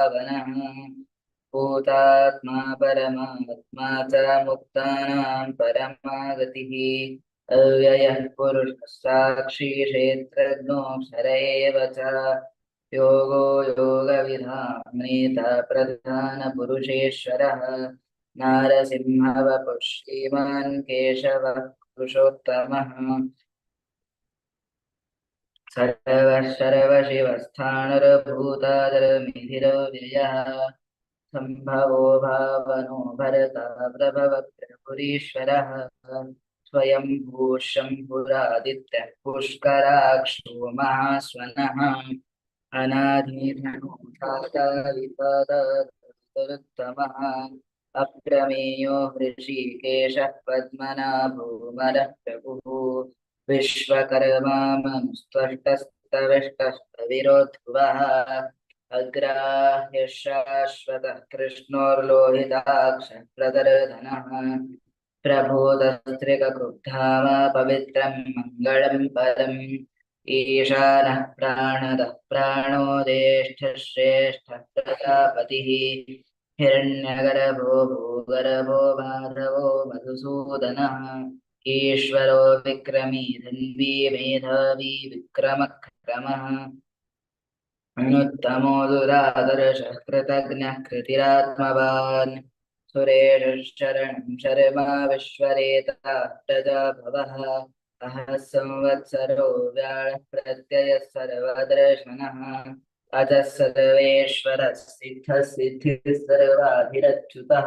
पावनः भूतात्मा परमात्मा च मुक्तानां परमा गतिः अव्ययः पुरुषः साक्षी क्षेत्रज्ञोऽक्षर एव च योगो योगविधाम्नेता प्रधानपुरुषेश्वरः नारसिंहवपुः श्रीमान् केशवः पुरुषोत्तमः सर्वः सर्वशिवस्थाणुरभूतादरमिधिरव्ययः सम्भवो भावनो भरता प्रभवपुरीश्वरः स्वयं भूशम्भुरादित्यः पुष्कराक्षो महास्वनः अनाधिधनुतमः अप्रमेयो हृषीकेशः पद्मनाभो मरः प्रभुः विश्वकर्मा मनुस्त्वष्टस्तविष्टस्तविरोध्रुवः अग्राह्य शाश्वतः कृष्णोर्लोहिताक्षः प्रदर्धनः प्रभोदस्त्रिककुब्धाम पवित्रं मङ्गलं पदम् ईशानः प्राणदः प्राणो ज्येष्ठः श्रेष्ठः प्रजापतिः हिरण्यगर्भो भूगर्भो माधवो मधुसूदनः ईश्वरो विक्रमी धन्वी मेधावी विक्रमक्रमः। अनुत्तमो दुरादर्शः कृतज्ञः कृतिरात्मवान् सुरेशरणं शर्मा विश्वरेता प्रजाभवः अहः संवत्सरो व्याळः प्रत्ययः सर्वदर्शनः। अतः सर्वेश्वरः सिद्धः सिद्धिः सर्वाभिरच्युतः।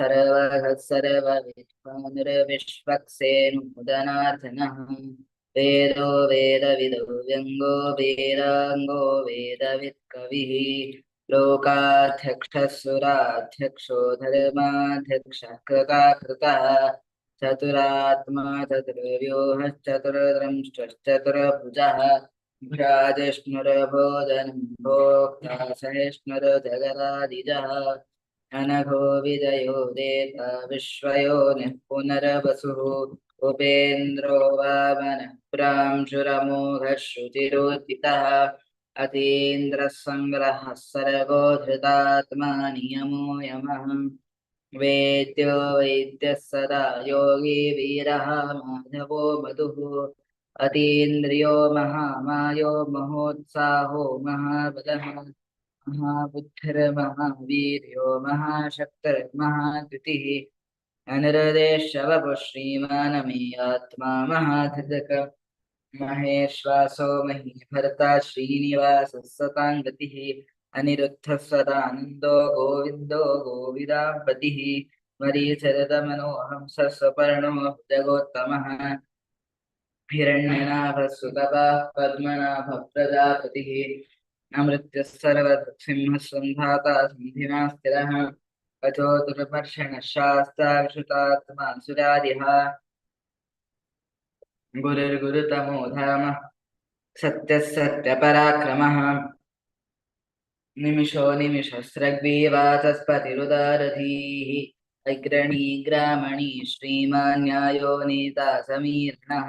सर्वः सर्वविश्वानुर्विश्वक्सेनुदनाथनः वेदो वेदविदो व्यङ्गो वेदाङ्गो वेदवित्कविः। लोकाध्यक्षः सुराध्यक्षो धर्माध्यक्षः कृताकृतः चतुरात्मा चतुर्व्यूहश्चतुर्द्रंश्चतुर्भुजः। भ्राजिष्णुरभोजनं भोक्ता सहिष्णुर्जगदादिजः। अनघो विजयो देता विश्वयोनिः पुनरवसुः उपेन्द्रो वामनः प्रांशुरमोघः श्रुतिरोदितः अतीन्द्रः सङ्ग्रहः सर्वो धृतात्मा नियमो यमः वेद्यो वैद्यः सदा योगी वीरः माधवो मधुः। अतीन्द्रियो महामायो महोत्साहो महाबलः। महाबुद्धिर्महावीर्यो महाशक्तिर्महाद्युतिः अनिरदेशवपु श्रीमानमेयात्मा महाधृतक। महेश्वासो महीभर्ता श्रीनिवासः सतां अनिरुद्धः सदानन्दो गोविन्दो गोविदाम्पतिः मरीचरदमनोहंसः स्वपर्णो जगोत्तमः हिरण्यनाभः सुतपः पद्मनाभः प्रजापतिः अमृत्यः सर्वसिंहः सन्धाता सन्धिना स्थिरः अथो दुर्मर्षणः शास्ताक्षुतात्मा सुरादिः गुरुर्गुरुतमो धाम सत्यः सत्यपराक्रमः निमिषो निमिषस्रग्वीवाचस्पतिरुदारधीः अग्रणी ग्रामणी श्रीमान् न्यायो नेता समीर्णः।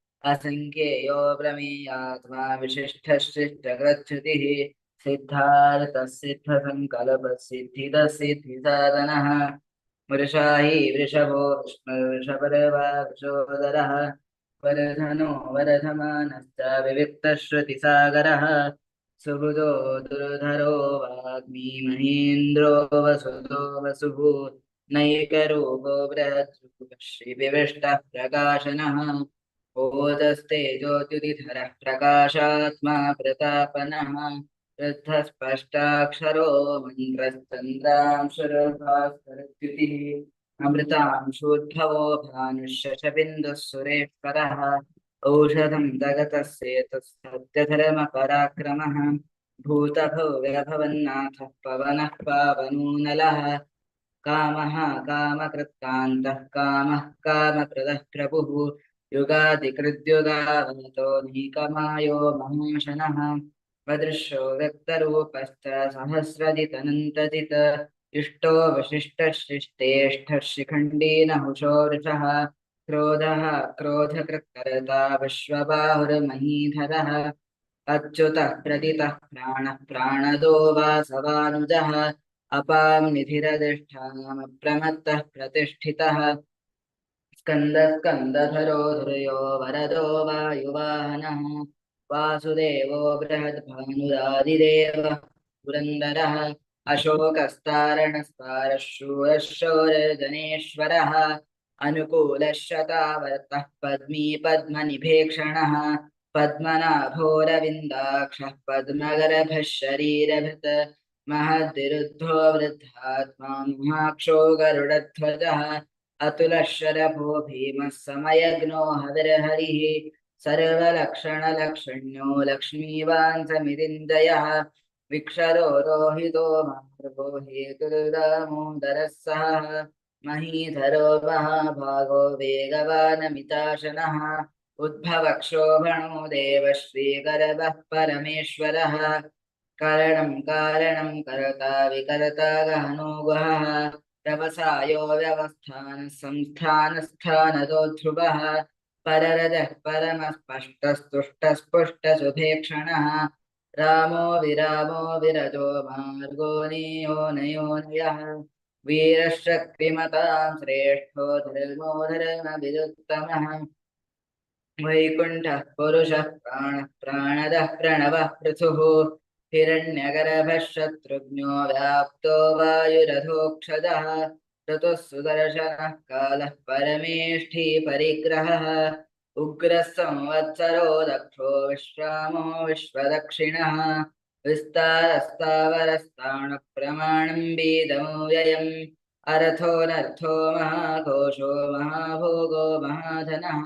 असङ्ख्येयो प्रमेयात्मा सिद्धिसाधनः वृषाही वृषभो वरधनो वरधमानश्च विविक्तश्रुतिसागरः। सुहृदो दुर्धरो वाग्मी महेन्द्रो वसुतो वसुः नैकरूपो बृहद्रूपः श्रीविविष्टः प्रकाशनः। ओदस्ते ज्योतिधरः प्रकाशात्मा प्रतापनः वृद्धस्पष्टाक्षरो मन्त्रश्चन्द्रांशुरभास्करद्युतिः अमृतांशोद्भवो भानुशशबिन्दुः सुरेश्वरः औषधं दगतस्येतुः भूतभव्यभवन्नाथः पवनः पावनो नलः कामः कामकृत्कान्तः कामः कामप्रदः प्रभुः। युगादिकृद्युगावतो नीकमायो महाशनः वदृशो व्यक्तरूपश्च सहस्रजितनन्तजित इष्टो वसिष्ठशिष्टेष्ठः शिखण्डीनहुषो वृषः क्रोधः क्रोधकृत्कर्ता विश्वबाहुर्महीधरः अच्युतः प्रदितः प्राणः प्राणदो वासवानुजः अपां निधिरधिष्ठानमप्रमत्तः प्रतिष्ठितः स्कन्दस्कन्दधरो धुर्यो वरदो वायुवाहनः वासुदेवो बृहद्भानुरादिदेवः पुरन्दरः अशोकस्तारणस्तारः शूरः शौरजनेश्वरः अनुकूलः शतावर्तः पद्मी पद्मनिभेक्षणः पद्मनाभोरविन्दाक्षः पद्मगर्भः शरीरभृत् महद्विरुद्धो वृद्धात्मा महाक्षो गरुडध्वजः अतुलशरभो भीमः समयग्नो हविर्हरिः सर्वलक्षणलक्षण्यो लक्ष्मीवान् विक्षरो रोहितो मार्गो हेतुर्दामोदरः सः महीधरो महाभागो वेगवानमिताशनः उद्भवक्षोभणो देवश्रीगर्भः परमेश्वरः कारणं कारणं कर्ता विकर्ता गहनो गुहः व्यवसायो व्यवस्थानः संस्थानस्थानदो ध्रुवः पररजः परमस्पष्टस्तुष्टस्पुष्टसुभेक्षणः रामो विरामो विरजो मार्गो नियोनयोनयः वीरशक्तिमतां श्रेष्ठो धर्मो धर्मविदुत्तमः वैकुण्ठः पुरुषः प्राणः प्राणदः प्रणवः पृथुः हिरण्यगर्भः शत्रुघ्नो व्याप्तो वायुरथोक्षजः ऋतुः सुदर्शनः कालः परमेष्ठी परिग्रहः उग्रः संवत्सरो दक्षो विश्रामो विश्वदक्षिणः विस्तारस्तावरस्ताणप्रमाणं बीदमव्ययम् अरथोऽनर्थो महाघोषो महाभोगो महाधनः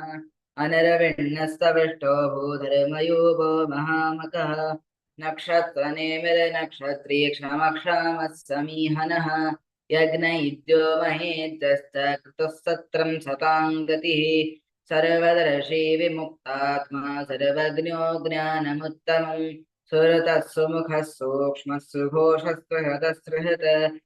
अनरविण्णस्तविष्टो भूधर्मयूपो महामकः नक्षत्रनेमिरनक्षत्री क्षमक्षामः समीहनः यज्ञयुज्यो महेज्यश्च कृतः सत्रं सतां सर्वदर्शी विमुक्तात्मा, सर्वज्ञो ज्ञानमुत्तमम् सुरतः सुमुखः सूक्ष्मः सुघोषस्पृहतस्पृहत्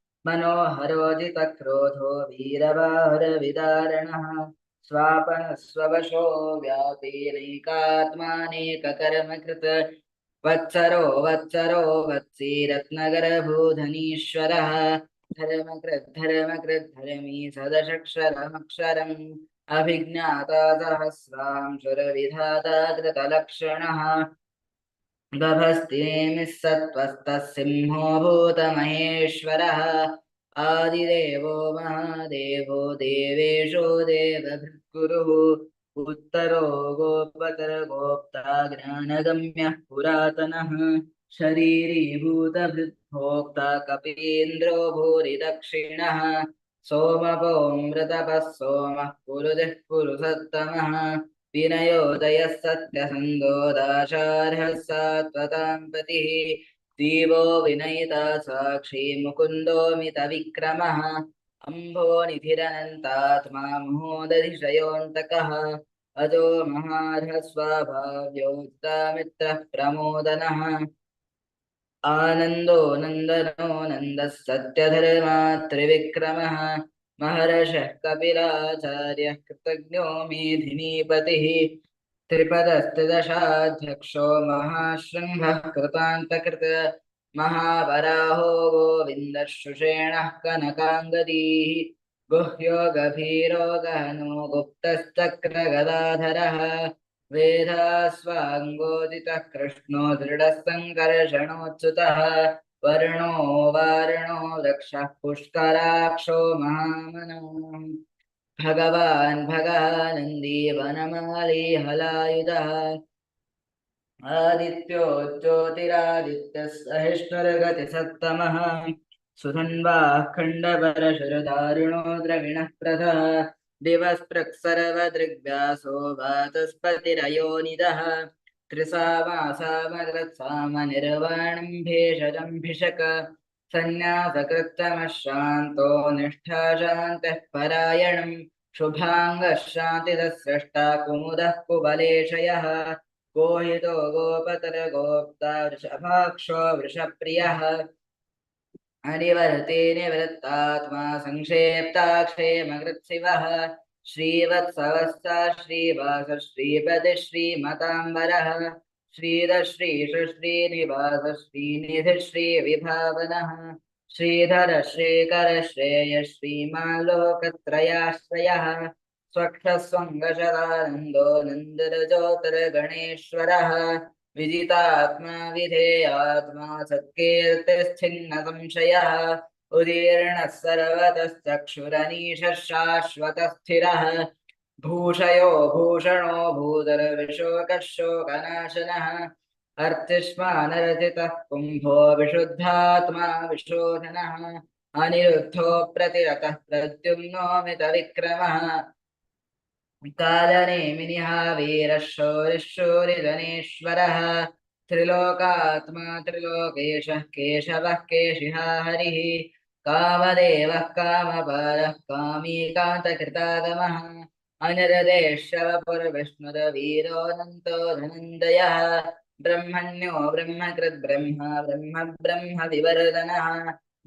वत्सरो वत्सरो वत्सी रत्नगरभूधनीश्वरः धर्मकृद्धर्मकृद्धर्मी सदशक्षरमक्षरम् अभिज्ञाता सहस्रांशुरविधाता कृतलक्षणः। गभस्तिनेमिः सत्त्वस्तः सिंहो भूतमहेश्वरः। आदिदेवो महादेवो देवेशो देवभृद्गुरुः उत्तरो गोपकरगोप्ता ज्ञानगम्यः पुरातनः शरीरीभूतभृद्भोक्ता कपीन्द्रो भूरिदक्षिणः सोमपोऽमृतपः सोमः कुरुदिः कुरुसत्तमः विनयोदयः सत्यसन्दोदाशार्हः सात्वतां पतिः दीवो विनयिता साक्षी मुकुन्दोमितविक्रमः अम्भो निधिरनन्तात्मा महोदधिशयोऽन्तकः अजो महार्हस्वाभाव्योक्तामित्रः प्रमोदनः आनन्दो नन्दनो नन्दः सत्यधर्मा त्रिविक्रमः महर्षः कपिलाचार्यः कृतज्ञो मेधिनीपतिः त्रिपदस्त्रिदशाध्यक्षो महाशृङ्गः कृतान्तकृत महावराहो गोविन्दः शुषेणः कनकाङ्गदीः गुह्यो गभीरो गहनो गुप्तश्चक्रगदाधरः वेधास्वाङ्गोदितः कृष्णो दृढः सङ्कर्षणोच्युतः वर्णो वारणो वृक्षः पुष्कराक्षो महामनः। भगवान् भगानन्दी वनमाली हलायुधः आदित्यो ज्योतिरादित्यः सहिष्णुर्गतिसत्तमः सुधन्वाः खण्डपरशुरदारुणो द्रविणः प्रथः दिवस्पृक्सर्वदृग्व्यासो वाचस्पतिरयोनिदः भिषक। सन्न्यासकृत्तमः निष्ठा शान्तिः परायणम् शुभाङ्गः कुमुदः कुबलेशयः गोहितो गोपतरगोप्ता वृषभाक्षो वृषप्रियः अनिवर्ते निवृत्तात्मा संक्षेप्ताक्षेमकृत्सिवः। श्रीवत्सवस्ता श्रीवास श्रीपति श्रीमताम्बरः। श्रीधश्रीश श्रीनिवास श्रीनिधि श्रीविभावनः श्रीधर श्रीकर श्रेय श्रीमान् लोकत्रयाश्रयः स्वक्षस्वङ्गशदानन्दो नन्दरजोतरगणेश्वरः विजितात्मा विधेयात्मा सत्कीर्तिश्चिन्न संशयः उदीर्णः सर्वतश्चक्षुरनीशः शाश्वतः स्थिरः भूषयो भूषणो भूधरविशोकः शोकनाशनः अर्थिष्मानरचितः कुम्भो विशुद्धात्मा विशोधनः। अनिरुद्धो प्रतिरतः प्रद्युम्नोमितविक्रमः। कालनेमिनिः वीरः शौरिशूरिधनेश्वरः त्रिलोकात्मा त्रिलोकेशः केशवः केशिहा हरिः। कामदेवः कामपालः कामी कान्तकृतागमः अनिरदेशवपुरविष्णुरवीरोऽनन्तो धनञ्जयः। ब्रह्मण्यो ब्रह्मकृद्ब्रह्म ब्रह्म ब्रह्म विवर्धनः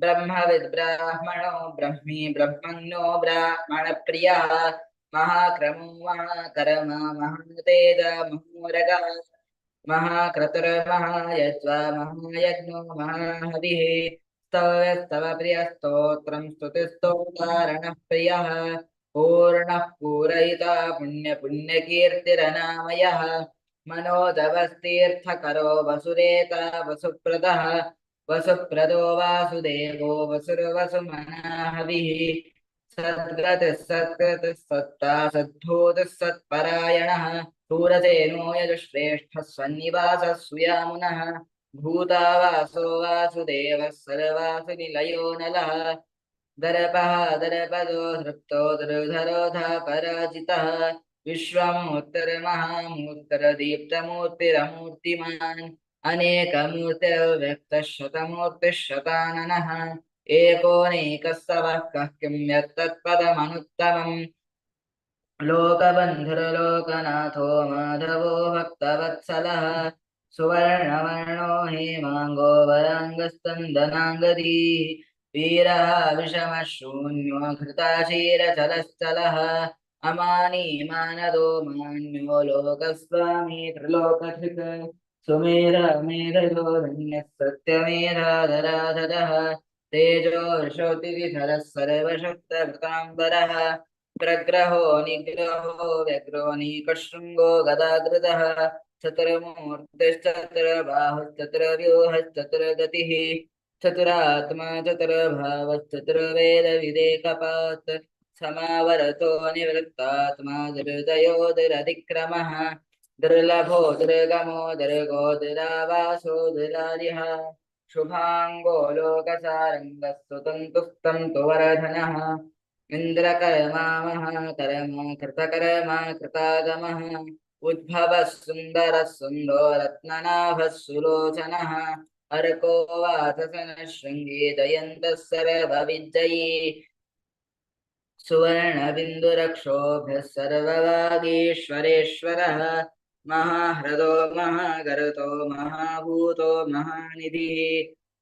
ब्रह्मविद्ब्राह्मणो ब्रह्मी ब्रह्मण्यो ब्राह्मणप्रियः महाक्रमो महाकरमा महातेज महोरगः महाक्रतुर्महायज्वा महायज्ञो महाहविः स्तवस्तव प्रियस्तोत्रं स्तुतिस्तोतारणः प्रियः पूर्णः पूरयिता पुण्यपुण्यकीर्तिरनामयः मनोदवस्तीर्थकरो वसुरेता वसुप्रदः वसुप्रदो वासुदेवो वसुर्वसुमनाहविः सद्गतिः सत्कृतिः सत्ता सद्भूतिः सत्परायणः सूरसेनो यजुश्रेष्ठः सन्निवासः सुयामुनः भूतावासो वासुदेवः सर्वासुनिलयो नलः दर्पः दर्पदो धृप्तो दुर्धरोधा पराजितः विश्वमूर्तिर्महामूर्तिरदीप्तमूर्तिरमूर्तिमान् अनेकमूर्तिरव्यक्तः शतमूर्तिः शताननः एकोनैकः सवः कः यत्तत्पदमनुत्तमम्। लोकबन्धुर्लोकनाथो माधवो भक्तवत्सलः। सुवर्णवर्णो हेमाङ्गो वराङ्गस्तन्दनाङ्गदी वीरः विषमः शून्यो घृताशीरचलश्चलः अमानी मानदो मान्यो लोकस्वामी त्रिलोकधृक् सुमेधा मेधयो धन्यः सत्यमेधाधराधरः तेजो ऋषोतिविधरः प्रग्रहो निग्रहो व्यग्रो नीकशृङ्गो गदाकृतः चतुर्मूर्तिश्चतुर्बाहुश्चतुर्व्यूहश्चतुर्गतिः चतुरात्मा चतुर्भावश्चतुर्वेदविदेकपात् समावरतो निवृत्तात्मा दुर्दयो दुर्लभो दुर्गमो दुर्गो दुरावासो दुरारिः शुभाङ्गो लोकसारङ्गः सुतन्तुः तन्तु वरधनः इन्द्रकर्मा महाकर्मा कृतकर्मा कृतागमः सुन्दरः सुन्दो रत्ननाभः सुलोचनः अर्को वाससनः शृङ्गे दयन्तः सर्वविजयी सुवर्णबिन्दुरक्षोभ्यः सर्ववागीश्वरेश्वरः महाह्रदो महागरुतो महाभूतो महानिधिः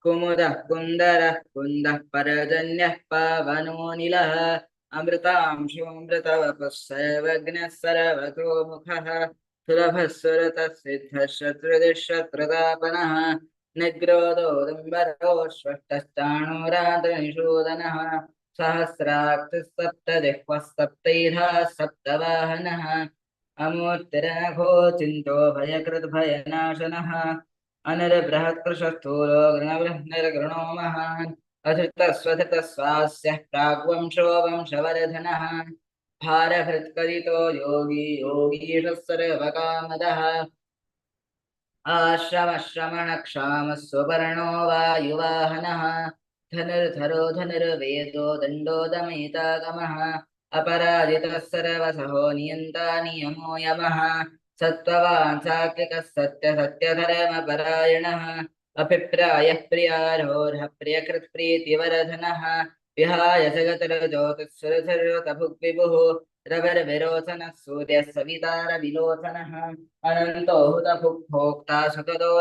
कुमुदः कुन्दरः कुन्दः परजन्यः पावनोऽनिलः अमृतांशोऽमृतवपुः सर्वज्ञः सर्वतोमुखः सुलभः सुरतः सिद्धः शत्रुदिशत्रुतापनः निग्रोधोदम्बरो स्पष्टश्चाणूरातनिषूदनः सहस्राक्षः सप्तजिह्वः सप्तैधा सप्तवाहनः अमूर्तिरघो चिन्तो भयकृद्भयनाशनः। अनिर्बृहत्कृशस्थूलो गृणबृह्निर्गृणो महान्। अधृतस्वधृतस्वास्यः प्राग्वंशो वंशवर्धनः। भारभृत्कलितो योगी योगीशः सर्वकामदः आश्रमश्रमणक्षामः सुवर्णो वायुवाहनः। धनुर्धरो धनुर्वेदो दण्डो दमयितागमः अपराजितः सर्वसहो नियन्ता नियमो यमः। सत्त्ववान् सात्विकः सत्यसत्यधर्मपरायणः अभिप्रायः प्रियारोर्ह प्रियकृत्प्रीतिवरधनः विहाय जगतर्ज्योतिस्सुरधर्वतभुग्विभुः रविर्विरोचनः सूर्यः सवितारविलोचनः। अनन्तो हुतभुक्भोक्ता सदा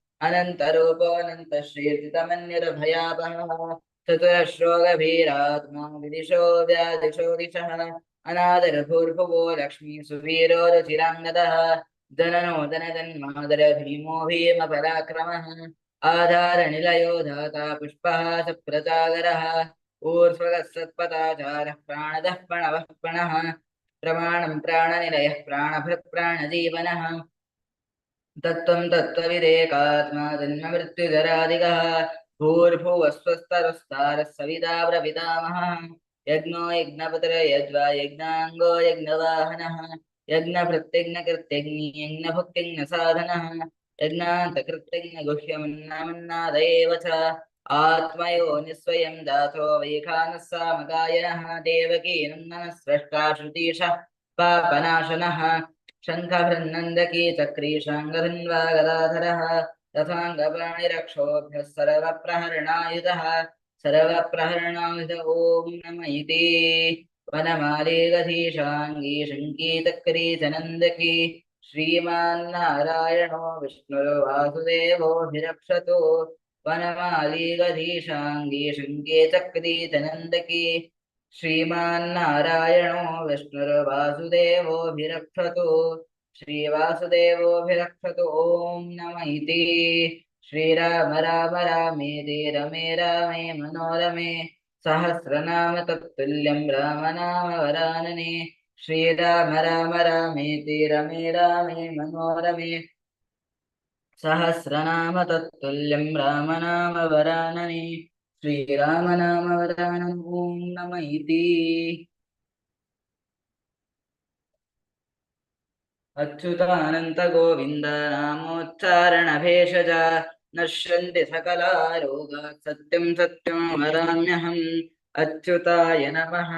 अनन्तरूपोऽनन्तश्रीर्जितमन्युरभयापहः चतुरश्रोगभीरात्मा विदिशो व्यादिशो दिशः अनादरभूर्भुवो लक्ष्मी सुवीरो रुचिराङ्गदः जननो जनजन्मादर भीमो भीमपराक्रमः आधारनिलयो धाता पुष्पः सप्रचागरः ऊर्ध्वगः सत्पदाचारः प्राणदः प्रणवः प्रणः प्रमाणं प्राणनिलयः प्राणभृत् प्राणजीवनः तत्त्वं तत्त्वविदेकात्मा जन्ममृत्युजरादिगः भूर्भुवस्वस्तरस्तारः सविता प्रपितामहः यज्ञो यज्ञपतिर यज्वा यज्ञाङ्गो यज्ञवाहनः। यज्ञभृत्यज्ञकृत्यग्नि यज्ञभुक्तिज्ञसाधनः यज्ञान्तकृत्यज्ञगुह्यमन्नामन्नादयेव च आत्मयो निःस्वयं वैखानः सामगायनः देवकी नन्दनः स्रष्टा श्रुतीशः पापनाशनः। शङ्खभृन्नन्दकी चक्रीशाङ्गधन्वा गदाधरः तथाङ्गपाणिरक्षोभ्यः सर्वप्रहरणायुधः, सर्वप्रहरणायुध ॐ नम इति वनमालीगधीशाङ्गी शङ्की चक्री श्रीमान्नारायणो विष्णुर्वासुदेवोऽभिरक्षतु वनमालीगधीशाङ्गी शङ्की चक्री चनन्दकी श्रीमान्नारायणो विष्णुर्वासुदेवोऽभिरक्षतु श्रीवासुदेवोऽभिरक्षतु ॐ नम इति। श्रीराम राम रामेति रमे रामे मनोरमे सहस्रनाम तत्तुल्यं राम नाम वरानने। श्रीराम राम रामेति रमे रामे मनोरमे सहस्रनाम तत्तुल्यं राम नाम वरानने श्रीराम नाम वरानम् ॐ नम इति अच्युतानन्त गोविन्द नामोच्चारणभेषज नश्यन्ति सकला रोगात् सत्यं सत्यं वदाम्यहम् अच्युताय नमः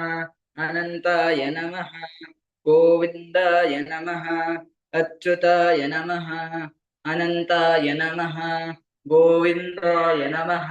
अनन्ताय नमः गोविन्दाय नमः अच्युताय नमः अनन्ताय नमः गोविन्दाय नमः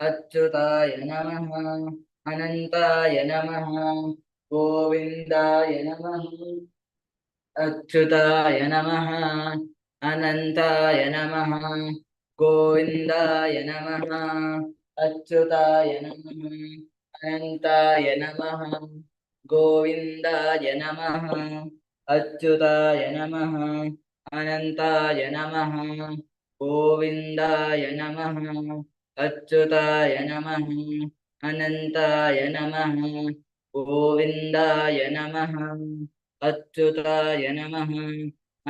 अच्युताय नमः, अनन्ताय नमः, गोविन्दाय नमः, अच्युताय नमः, अनन्ताय नमः, गोविन्दाय नमः, अच्युताय नमः, अनन्ताय नमः, गोविन्दाय नमः, अच्युताय नमः, अनन्ताय नमः, गोविन्दाय नमः अच्युताय नमः, अनन्ताय नमः, गोविन्दाय नमः, अच्युताय नमः,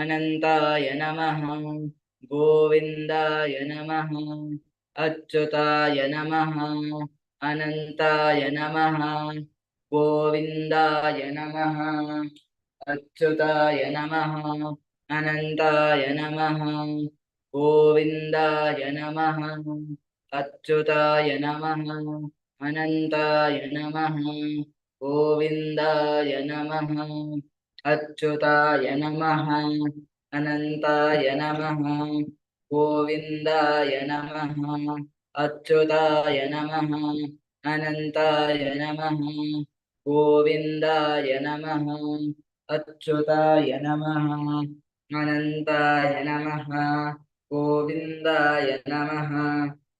अनन्ताय नमः, गोविन्दाय नमः, अच्युताय नमः, अनन्ताय नमः, गोविन्दाय नमः, अच्युताय नमः, अनन्ताय नमः, गोविन्दाय नमः अच्युताय नमः, अनन्ताय नमः, गोविन्दाय नमः, अच्युताय नमः, अनन्ताय नमः, गोविन्दाय नमः, अच्युताय नमः, अनन्ताय नमः, गोविन्दाय नमः, अच्युताय नमः, अनन्ताय नमः, गोविन्दाय नमः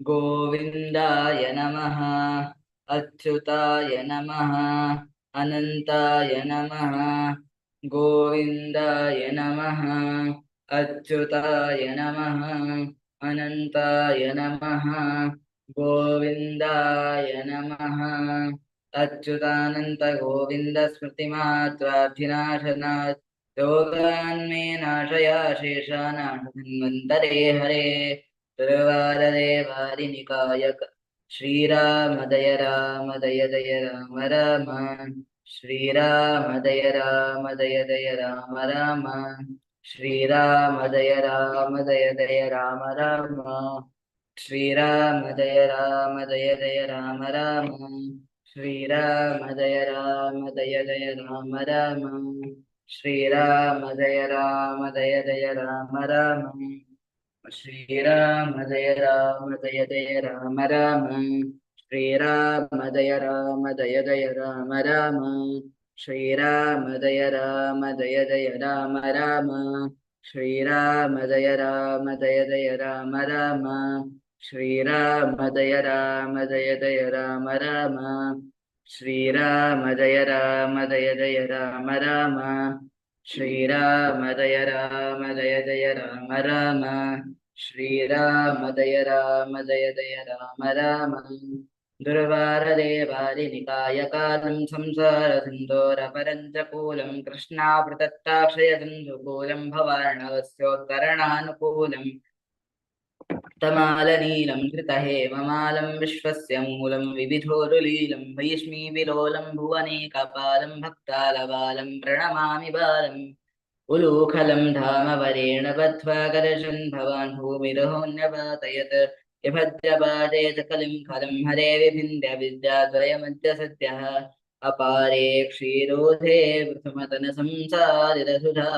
गोविन्दाय नमः अच्युताय नमः अनन्ताय नमः गोविन्दाय नमः अच्युताय नमः अनन्ताय नमः गोविन्दाय नमः अच्युतानन्त गोविन्द स्मृतिमात्राभिनाशनात् योगान्मे नाशया शेषानाशन्वन्तरे हरे तुर्वारदेवारिनिकाय श्रीरामदय राम दय दय राम राम श्रीराम दय राम दय दय राम राम श्रीराम दय राम दय दय राम राम श्रीराम दय राम दय दय राम राम श्रीराम दय राम दय दय राम राम श्रीराम दय राम दय दय राम राम ஸ்ரீராம ஜய ராம ஜய ஜய ராம ராம ஸ்ரீராம ஜய ராம ஜய ஜய ராம ராம ஸ்ரீராம ஜய ராம ஜய ஜய ராம ராம ஸ்ரீராம ஜய ராம ஜய ஜய ராம ராம ஸ்ரீராம ஜய ராம ஜய ஜய ராம ராம ஸ்ரீராம ஜய ராம ஜய ஜய ராம ராம श्रीराम जय राम जय जय राम राम श्रीराम जय राम जय जय राम राम दुर्वारदेवादिनिकायकालं संसारसिन्दोरपरञ्चकूलं कृष्णावृतत्ताक्षयसिन्धुकूलं भवार्णवस्योत्तरणानुकूलम् तमालनीलं धृतहेममालं विश्वस्य मूलं विविधोरुलीलं भैष्मीविलोलं भुवनेकपालं भक्तालबालं प्रणमामि बालम् धाम वरेण बद्ध्वा करशन् भवान् भूमिरहोऽन्यपातयत् यभद्रपादे सकलिं खलं हरे विभिन्द्य विद्याद्वयमद्य सद्यः। अपारे क्षीरोधे प्रथमतनसंसारिरसुधा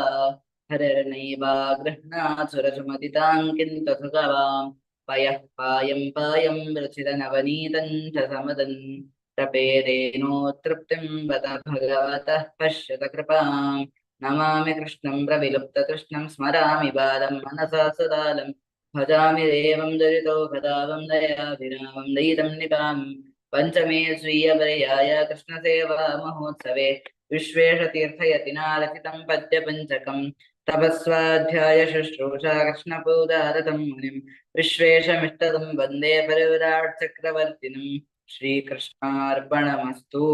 हरिर्णैवागृह्णासुरसुमतिताङ्किन्तसुगवाम् पयः पायम् पायम् रचितनवनीतम् च समदन् प्रपेदेनोत्तृप्तिम् वद भगवतः पश्यत कृपाम् नमामि कृष्णम् प्रविलुप्तकृष्णम् स्मरामि बालम् मनसा सदालम् भजामि देवम् दुरितो भदावम् दयाभिरामम् दयितम् निपाम् पञ्चमे स्वीयपर्याय कृष्णसेवामहोत्सवे विश्वेशतीर्थयतिना रचितम् पद्यपञ्चकम् तपस्वाध्याय शुश्रूषा कृष्णपूदारतं मुनिं विश्वेशमिष्टदं वंदे परिविराट् चक्रवर्तिनं श्रीकृष्णार्पणमस्तु।